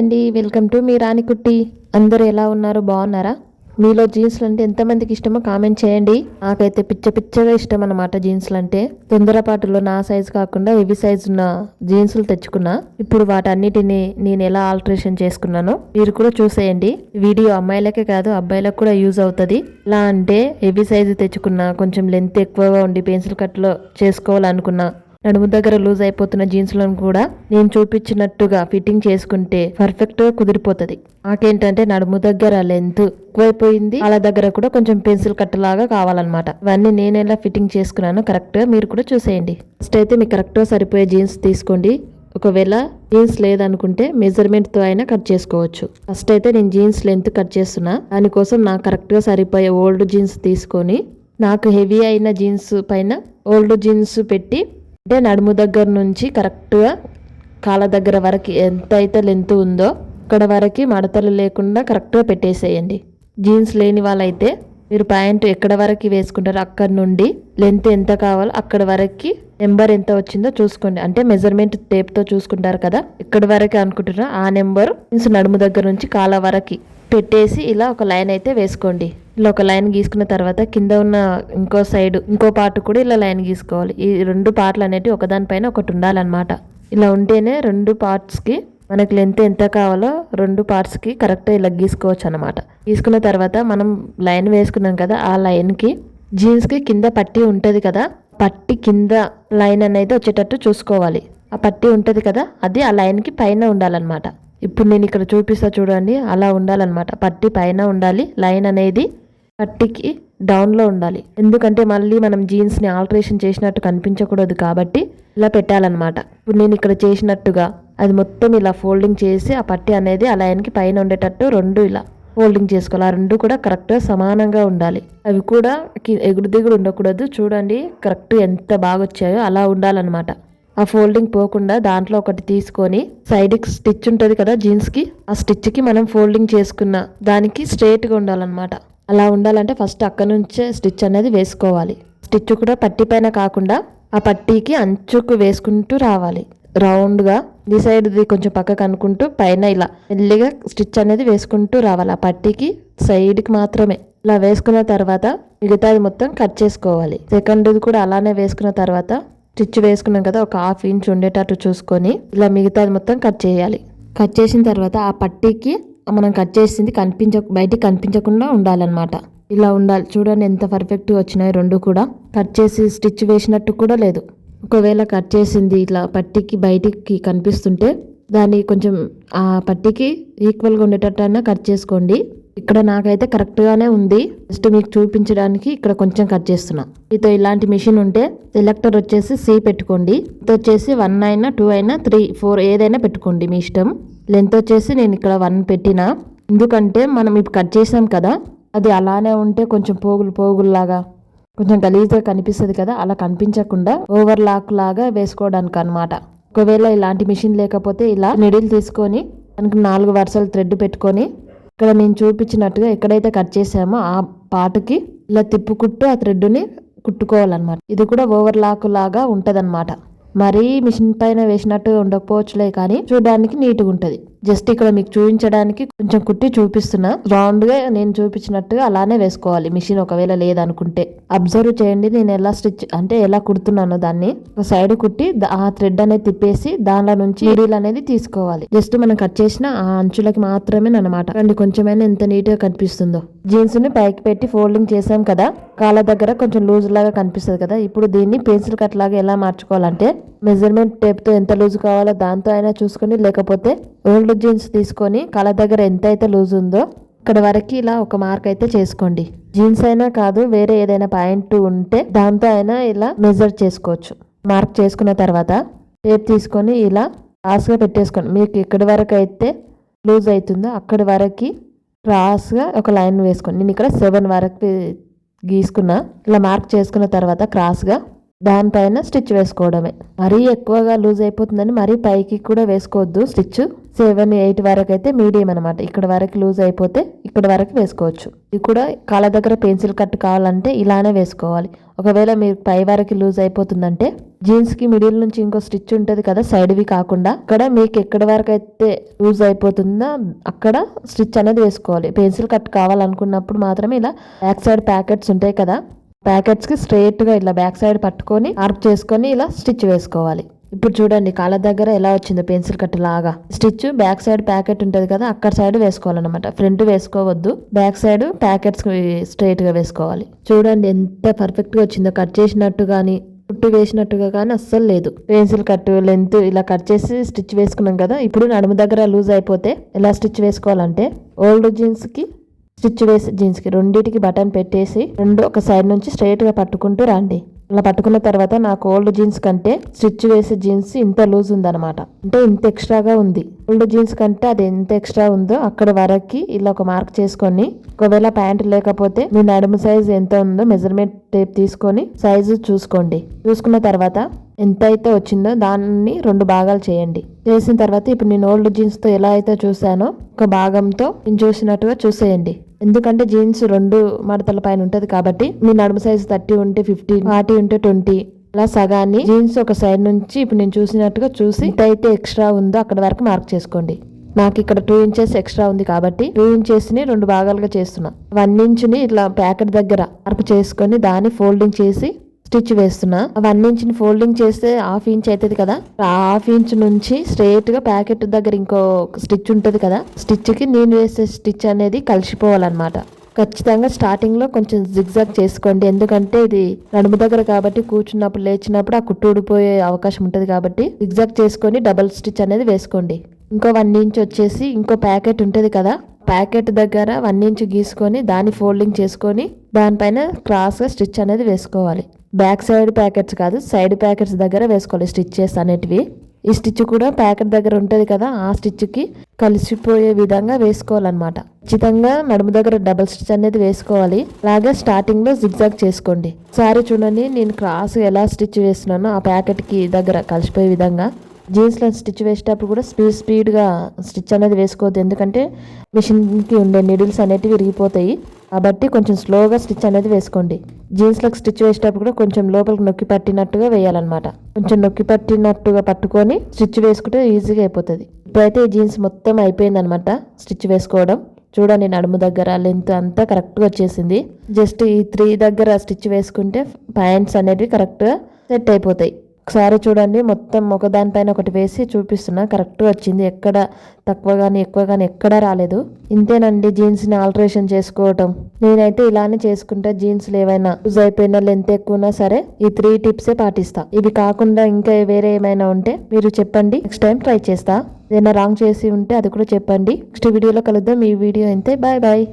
అండి. Welcome to me రాణికుట్టి అందరూ ఎలా ఉన్నారు? బాగున్నారా? మీలో జీన్స్లు అంటే ఎంతమందికి ఇష్టమో కామెంట్ చేయండి. నాకైతే పిచ్చ పిచ్చగా ఇష్టం అనమాట జీన్స్లు అంటే తొందరపాటులో నా సైజు కాకుండా హెవీ సైజు ఉన్న జీన్స్లు తెచ్చుకున్నా. ఇప్పుడు వాటన్నిటిని నేను ఎలా ఆల్టరేషన్ చేసుకున్నానో మీరు కూడా చూసేయండి. వీడియో అమ్మాయిలకే కాదు అబ్బాయిలకు కూడా యూజ్ అవుతుంది. ఇలా అంటే హెవీ సైజు తెచ్చుకున్నా కొంచెం లెంత్ ఎక్కువగా ఉండి పెన్సిల్ కట్లో చేసుకోవాలనుకున్నా నడుము దగ్గర లూజ్ అయిపోతున్న జీన్స్లను కూడా నేను చూపించినట్టుగా ఫిట్టింగ్ చేసుకుంటే పర్ఫెక్ట్గా కుదిరిపోతుంది. నాకేంటంటే నడుము దగ్గర లెంత్ ఎక్కువైపోయింది. వాళ్ళ దగ్గర కూడా కొంచెం పెన్సిల్ కట్టలాగా కావాలన్నమాట. ఇవన్నీ నేను ఎలా ఫిట్టింగ్ చేసుకున్నానో కరెక్ట్గా మీరు కూడా చూసేయండి. ఫస్ట్ అయితే మీకు కరెక్ట్గా సరిపోయే జీన్స్ తీసుకోండి. ఒకవేళ జీన్స్ లేదనుకుంటే మెజర్మెంట్తో అయినా కట్ చేసుకోవచ్చు. ఫస్ట్ అయితే నేను జీన్స్ లెంత్ కట్ చేస్తున్నా. దానికోసం నాకు కరెక్ట్గా సరిపోయే ఓల్డ్ జీన్స్ తీసుకొని నాకు హెవీ అయిన జీన్స్ పైన ఓల్డ్ జీన్స్ పెట్టి అంటే నడుము దగ్గర నుంచి కరెక్ట్గా కాళ్ళ దగ్గర వరకు ఎంత అయితే లెంత్ ఉందో అక్కడ వరకు మడతలు లేకుండా కరెక్ట్గా పెట్టేసేయండి. జీన్స్ లేని వాళ్ళైతే మీరు ప్యాంటు ఎక్కడ వరకు వేసుకుంటారో అక్కడ నుండి లెంత్ ఎంత కావాలో అక్కడ వరకు నెంబర్ ఎంత వచ్చిందో చూసుకోండి. అంటే మెజర్మెంట్ టేప్తో చూసుకుంటారు కదా ఇక్కడ వరకు అనుకుంటున్నా ఆ నెంబర్ జీన్స్ నడుము దగ్గర నుంచి కాళ్ళ వరకు పెట్టేసి ఇలా ఒక లైన్ అయితే వేసుకోండి. ఇలా ఒక లైన్ గీసుకున్న తర్వాత కింద ఉన్న ఇంకో సైడ్ ఇంకో పార్ట్ కూడా ఇలా లైన్ గీసుకోవాలి. ఈ రెండు పార్ట్లు అనేటివి ఒకదానిపైన ఒకటి ఉండాలన్నమాట. ఇలా ఉంటేనే రెండు పార్ట్స్కి మనకి లెంత్ ఎంత కావాలో రెండు పార్ట్స్కి కరెక్ట్గా ఇలా గీసుకోవచ్చు అనమాట గీసుకున్న తర్వాత మనం లైన్ వేసుకున్నాం కదా ఆ లైన్కి జీన్స్కి కింద పట్టి ఉంటుంది కదా పట్టి కింద లైన్ అనేది వచ్చేటట్టు చూసుకోవాలి. ఆ పట్టి ఉంటుంది కదా అది ఆ లైన్కి పైన ఉండాలన్నమాట. ఇప్పుడు నేను ఇక్కడ చూపిస్తా చూడండి అలా ఉండాలన్నమాట. పట్టి పైన ఉండాలి. లైన్ అనేది పట్టికి డౌన్లో ఉండాలి. ఎందుకంటే మళ్ళీ మనం జీన్స్ని ఆల్టరేషన్ చేసినట్టు కనిపించకూడదు కాబట్టి ఇలా పెట్టాలన్నమాట. ఇప్పుడు నేను ఇక్కడ చేసినట్టుగా అది మొత్తం ఇలా ఫోల్డింగ్ చేసి ఆ పట్టి అనేది ఆ లైన్కి పైన ఉండేటట్టు రెండు ఇలా ఫోల్డింగ్ చేసుకోవాలి. ఆ రెండు కూడా కరెక్ట్గా సమానంగా ఉండాలి. అవి కూడా ఎగుడు దిగుడు ఉండకూడదు. చూడండి కరెక్ట్ ఎంత బాగా వచ్చాయో అలా ఉండాలన్నమాట. ఆ ఫోల్డింగ్ పోకుండా దాంట్లో ఒకటి తీసుకొని సైడ్కి స్టిచ్ ఉంటుంది కదా జీన్స్కి ఆ స్టిచ్కి మనం ఫోల్డింగ్ చేసుకున్న దానికి స్ట్రేట్గా ఉండాలన్నమాట. అలా ఉండాలంటే ఫస్ట్ అక్కడ నుంచే స్టిచ్ అనేది వేసుకోవాలి. స్టిచ్ కూడా పట్టి పైన కాకుండా ఆ పట్టీకి అంచుకు వేసుకుంటూ రావాలి. రౌండ్గా ఈ సైడ్ది కొంచెం పక్కకు అనుకుంటూ పైన ఇలా మెల్లిగా స్టిచ్ అనేది వేసుకుంటూ రావాలి. ఆ పట్టీకి సైడ్కి మాత్రమే. ఇలా వేసుకున్న తర్వాత మిగతాది మొత్తం కట్ చేసుకోవాలి. సెకండ్ది కూడా అలానే వేసుకున్న తర్వాత స్టిచ్ వేసుకున్నాం కదా ఒక హాఫ్ ఇంచ్ ఉండేటట్టు చూసుకొని ఇలా మిగతాది మొత్తం కట్ చేయాలి. కట్ చేసిన తర్వాత ఆ పట్టీకి మనం కట్ చేసింది కనిపించ బయటికి కనిపించకుండా ఉండాలన్నమాట. ఇలా ఉండాలి. చూడండి ఎంత పర్ఫెక్ట్గా వచ్చినాయి రెండు కూడా. కట్ చేసి స్టిచ్ వేసినట్టు కూడా లేదు. ఒకవేళ కట్ చేసింది ఇట్లా పట్టికి బయటికి కనిపిస్తుంటే దాన్ని కొంచెం ఆ పట్టికి ఈక్వల్గా ఉండేటట్టు కట్ చేసుకోండి. ఇక్కడ నాకైతే కరెక్ట్గానే ఉంది. జస్ట్ మీకు చూపించడానికి ఇక్కడ కొంచెం కట్ చేస్తున్నా. మీతో ఇలాంటి మిషన్ ఉంటే సెలెక్టర్ వచ్చేసి సి పెట్టుకోండి. వచ్చేసి వన్ అయినా టూ అయినా త్రీ ఫోర్ ఏదైనా పెట్టుకోండి మీ ఇష్టం. లెంత్ వచ్చేసి నేను ఇక్కడ వన్ పెట్టిన. ఎందుకంటే మనం ఇప్పుడు కట్ చేసాం కదా అది అలానే ఉంటే కొంచెం పోగులు పోగుల్లాగా కొంచెం గలీజ్గా కనిపిస్తుంది కదా అలా కనిపించకుండా ఓవర్ లాక్ లాగా వేసుకోవడానికి అనమాట ఒకవేళ ఇలాంటి మిషన్ లేకపోతే ఇలా నిడిల్ తీసుకొని దానికి నాలుగు వరుసలు థ్రెడ్ పెట్టుకొని ఇక్కడ నేను చూపించినట్టుగా ఎక్కడైతే కట్ చేసామో ఆ పాటుకి ఇలా తిప్పుకుంటూ ఆ థ్రెడ్ని కుట్టుకోవాలన్నమాట. ఇది కూడా ఓవర్ లాక్ లాగా ఉంటదన్నమాట. మరీ మిషన్ పైన వేసినట్టు ఉండకపోవచ్చులే కానీ చూడడానికి నీట్గా ఉంటుంది. జస్ట్ ఇక్కడ మీకు చూపించడానికి కొంచెం కుట్టి చూపిస్తున్నా. రౌండ్గా నేను చూపించినట్టుగా అలానే వేసుకోవాలి. మిషన్ ఒకవేళ లేదనుకుంటే. అబ్జర్వ్ చేయండి నేను ఎలా స్టిచ్ అంటే ఎలా కుడుతున్నాను దాన్ని. ఒక సైడ్ కుట్టి ఆ థ్రెడ్ అనేది తిప్పేసి దానిలో నుంచి నీడిల్ అనేది తీసుకోవాలి. జస్ట్ మనం కట్ చేసిన ఆ అంచులకి మాత్రమే అనమాట అండి కొంచెమైనా ఎంత నీట్గా కనిపిస్తుందో. జీన్స్ని పైకి పెట్టి ఫోల్డింగ్ చేసాం కదా. కాళ్ళ దగ్గర కొంచెం లూజ్ లాగా కనిపిస్తుంది కదా. ఇప్పుడు దీన్ని పెన్సిల్ కట్ లాగా ఎలా మార్చుకోవాలంటే మెజర్మెంట్ టేప్తో ఎంత లూజ్ కావాలో దాంతో అయినా చూసుకొని లేకపోతే ఓల్డ్ జీన్స్ తీసుకొని కళ్ళ దగ్గర ఎంత అయితే లూజ్ ఉందో ఇక్కడ వరకు ఇలా ఒక మార్క్ అయితే చేసుకోండి. జీన్స్ అయినా కాదు వేరే ఏదైనా పాయింట్ ఉంటే దాంతో అయినా ఇలా మెజర్ చేసుకోవచ్చు. మార్క్ చేసుకున్న తర్వాత టేప్ తీసుకొని ఇలా క్రాస్గా పెట్టేసుకోండి. మీకు ఎక్కడి వరకు అయితే లూజ్ అవుతుందో అక్కడి వరకు క్రాస్గా ఒక లైన్ వేసుకోండి. నేను ఇక్కడ సెవెన్ వరకు గీసుకున్నా. ఇలా మార్క్ చేసుకున్న తర్వాత క్రాస్గా దానిపైన స్టిచ్ వేసుకోవడమే. మరీ ఎక్కువగా లూజ్ అయిపోతుందని మరీ పైకి కూడా వేసుకోవద్దు. స్టిచ్ సెవెన్ ఎయిట్ వరకు అయితే మీడియం అనమాట ఇక్కడ వరకు లూజ్ అయిపోతే ఇక్కడ వరకు వేసుకోవచ్చు. ఇది కూడా కాళ్ళ దగ్గర పెన్సిల్ కట్ కావాలంటే ఇలానే వేసుకోవాలి. ఒకవేళ మీరు పై వరకు లూజ్ అయిపోతుందంటే జీన్స్కి మిడిల్ నుంచి ఇంకో స్టిచ్ ఉంటుంది కదా సైడ్వి కాకుండా అక్కడ మీకు ఎక్కడ వరకు అయితే లూజ్ అయిపోతుందో అక్కడ స్టిచ్ అనేది వేసుకోవాలి. పెన్సిల్ కట్ కావాలనుకున్నప్పుడు మాత్రమే ఇలా బ్యాక్ సైడ్ ప్యాకెట్స్ ఉంటాయి కదా ప్యాకెట్స్కి గా ఇలా బ్యాక్ సైడ్ పట్టుకొని ఆర్ప్ చేసుకొని ఇలా స్టిచ్ వేసుకోవాలి. ఇప్పుడు చూడండి కాళ్ళ దగ్గర ఎలా వచ్చిందో పెన్సిల్ కట్ లాగా. స్టిచ్ బ్యాక్ సైడ్ ప్యాకెట్ ఉంటుంది కదా అక్కడ సైడ్ వేసుకోవాలన్నమాట. ఫ్రంట్ వేసుకోవద్దు బ్యాక్ సైడ్ ప్యాకెట్స్ స్ట్రైట్గా వేసుకోవాలి. చూడండి ఎంత పర్ఫెక్ట్గా వచ్చిందో. కట్ చేసినట్టు కానీ కుట్టు వేసినట్టుగా కానీ అస్సలు లేదు. పెన్సిల్ కట్ లెంత్ ఇలా కట్ చేసి స్టిచ్ వేసుకున్నాం కదా ఇప్పుడు నడుము దగ్గర లూజ్ అయిపోతే ఎలా స్టిచ్ వేసుకోవాలంటే ఓల్డ్ జీన్స్కి స్టిచ్ వేసి జీన్స్కి రెండింటికి బటన్ పెట్టేసి రెండు ఒక సైడ్ నుంచి స్ట్రైట్గా పట్టుకుంటూ రండి. అలా పట్టుకున్న తర్వాత నాకు ఓల్డ్ జీన్స్ కంటే స్టిచ్ వేసే జీన్స్ ఇంత లూజ్ ఉందన్నమాట. అంటే ఇంత ఎక్స్ట్రాగా ఉంది. ఓల్డ్ జీన్స్ కంటే అది ఎంత ఎక్స్ట్రా ఉందో అక్కడ వరకు ఇలా ఒక మార్క్ చేసుకొని ఒకవేళ ప్యాంట్ లేకపోతే మీ నడుము సైజ్ ఎంత ఉందో మెజర్మెంట్ టేప్ తీసుకొని సైజు చూసుకోండి. చూసుకున్న తర్వాత ఎంత అయితే వచ్చిందో దాన్ని రెండు భాగాలు చేయండి. చేసిన తర్వాత ఇప్పుడు నేను ఓల్డ్ జీన్స్తో ఎలా అయితే చూసానో ఒక భాగంతో నేను చూసినట్టుగా చూసేయండి. ఎందుకంటే జీన్స్ రెండు మడతల పైన ఉంటది కాబట్టి మీ నడుము సైజు థర్టీ ఉంటే ఫిఫ్టీ ఫార్టీ ఉంటే ట్వంటీ అలా సగాన్ని జీన్స్ ఒక సైడ్ నుంచి ఇప్పుడు నేను చూసినట్టుగా చూసి అయితే ఎక్స్ట్రా ఉందో అక్కడ వరకు మార్క్ చేసుకోండి. నాకు ఇక్కడ టూ ఇంచెస్ ఎక్స్ట్రా ఉంది కాబట్టి టూ ఇంచెస్ని రెండు భాగాలుగా చేస్తున్నా. వన్ ఇంచ్ని ఇట్లా ప్యాకెట్ దగ్గర మార్క్ చేసుకొని దాన్ని ఫోల్డింగ్ చేసి స్టిచ్ వేస్తున్నా. వన్ ఇంచ్ని ఫోల్డింగ్ చేస్తే హాఫ్ ఇంచ్ అవుతుంది కదా. ఆ హాఫ్ ఇంచ్ నుంచి స్ట్రేట్గా ప్యాకెట్ దగ్గర ఇంకో స్టిచ్ ఉంటుంది కదా. స్టిచ్కి నేను వేసే స్టిచ్ అనేది కలిసిపోవాలన్నమాట. ఖచ్చితంగా స్టార్టింగ్లో కొంచెం జిగ్జాగ్ చేసుకోండి. ఎందుకంటే ఇది నడుము దగ్గర కాబట్టి కూర్చున్నప్పుడు లేచినప్పుడు ఆ కుట్టు ఊడిపోయే అవకాశం ఉంటుంది కాబట్టి జిగ్జాగ్ చేసుకొని డబల్ స్టిచ్ అనేది వేసుకోండి. ఇంకో వన్ ఇంచ్ వచ్చేసి ఇంకో ప్యాకెట్ ఉంటుంది కదా. ప్యాకెట్ దగ్గర వన్ ఇంచ్ గీసుకొని దాన్ని ఫోల్డింగ్ చేసుకొని దానిపైన క్రాస్గా స్టిచ్ అనేది వేసుకోవాలి. బ్యాక్ సైడ్ ప్యాకెట్స్ కాదు సైడ్ ప్యాకెట్స్ దగ్గర వేసుకోవాలి. స్టిచ్చెస్ అనేటివి. ఈ స్టిచ్ కూడా ప్యాకెట్ దగ్గర ఉంటుంది కదా ఆ స్టిచ్కి కలిసిపోయే విధంగా వేసుకోవాలన్నమాట. ఖచ్చితంగా నడుము దగ్గర డబల్ స్టిచ్ అనేది వేసుకోవాలి. అలాగే స్టార్టింగ్లో జిగ్జాగ్ చేసుకోండి. సారీ చూడండి నేను క్రాస్ ఎలా స్టిచ్ వేస్తున్నానో ఆ ప్యాకెట్కి దగ్గర కలిసిపోయే విధంగా. జీన్స్లో స్టిచ్ వేసేటప్పుడు కూడా స్పీడ్ స్పీడ్గా స్టిచ్ అనేది వేసుకోవద్దు. ఎందుకంటే మిషన్కి ఉండే నిడిల్స్ అనేటివి విరిగిపోతాయి. కాబట్టి కొంచెం స్లోగా స్టిచ్ అనేది వేసుకోండి. జీన్స్లకు స్టిచ్ వేసేటప్పుడు కూడా కొంచెం లోపలికి నొక్కి పట్టినట్టుగా వేయాలన్నమాట. కొంచెం నొక్కి పట్టినట్టుగా పట్టుకొని స్టిచ్ వేసుకుంటే ఈజీగా అయిపోతుంది. ఇప్పుడైతే ఈ జీన్స్ మొత్తం అయిపోయిందనమాట స్టిచ్ వేసుకోవడం. చూడండి నడుము దగ్గర లెంత్ అంతా కరెక్ట్గా వచ్చేసింది. జస్ట్ ఈ త్రీ దగ్గర స్టిచ్ వేసుకుంటే ప్యాంట్స్ అనేవి కరెక్ట్గా సెట్ అయిపోతాయి. ఒకసారి చూడండి మొత్తం ఒకదానిపైన ఒకటి వేసి చూపిస్తున్నా. కరెక్ట్గా వచ్చింది. ఎక్కడ తక్కువ కానీ ఎక్కువ కానీ ఎక్కడ రాలేదు. ఇంతేనండి జీన్స్ని ఆల్టరేషన్ చేసుకోవటం. నేనైతే ఇలానే చేసుకుంటా. జీన్స్లు ఏవైనా యూజ్ అయిపోయినా లెంత్ ఎక్కువనా సరే ఈ త్రీ టిప్సే పాటిస్తా. ఇవి కాకుండా ఇంకా వేరే ఏమైనా ఉంటే మీరు చెప్పండి. నెక్స్ట్ టైం ట్రై చేస్తా. ఏదైనా రాంగ్ చేసి ఉంటే అది కూడా చెప్పండి. నెక్స్ట్ వీడియోలో కలుద్దాం. ఈ వీడియో అయితే బాయ్ బాయ్.